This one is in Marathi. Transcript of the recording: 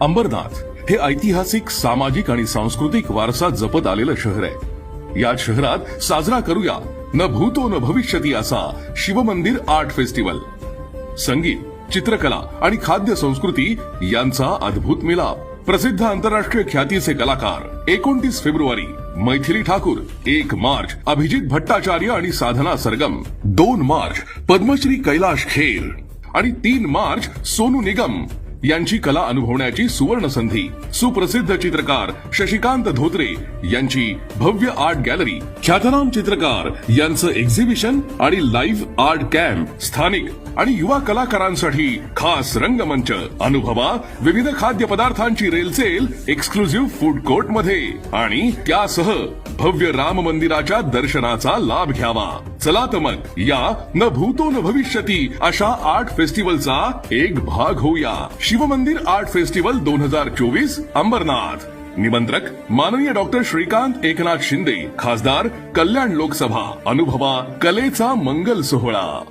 अंबरनाथ हे ऐतिहासिक सामाजिक आणि सांस्कृतिक वारसा जपत आलेलं शहर आहे. या शहरात साजरा करूया न भूतो न भविष्यती असा शिवमंदिर आर्ट फेस्टिवल. संगीत चित्रकला आणि खाद्य संस्कृती यांचा अद्भुत मिलाप. प्रसिद्ध आंतरराष्ट्रीय ख्यातीचे कलाकार एकोणतीस फेब्रुवारी मैथिली ठाकूर एक मार्च अभिजित भट्टाचार्य आणि साधना सरगम. दोन मार्च पद्मश्री कैलाश खेर आणि तीन मार्च सोनू निगम यांची कला अनुभवण्याची सुवर्ण संधी. सुप्रसिद्ध चित्रकार शशिकांत धोत्रे यांची भव्य आर्ट गॅलरी. ख्यातनाम चित्रकार यांचं एक्झिबिशन आणि लाईव्ह आर्ट कॅम्प स्थानिक आणि युवा कलाकारांसाठी खास रंगमंच. अनुभवा विविध खाद्य पदार्थांची रेलचेल एक्सक्लुझिव्ह फूड कोर्टमध्ये. आणि त्यासह भव्य राम मंदिराच्या दर्शनाचा लाभ घ्यावा. चला तर मग या न भूतो न भविष्यती अशा आर्ट फेस्टिवलचा एक भाग होऊया. शिवमंदिर आर्ट फेस्टिवल दोन हजार चोवीस अंबरनाथ. निमंत्रक माननीय डॉक्टर श्रीकांत एकनाथ शिंदे खासदार कल्याण लोकसभा. अनुभवा कलेचा मंगल सोहळा.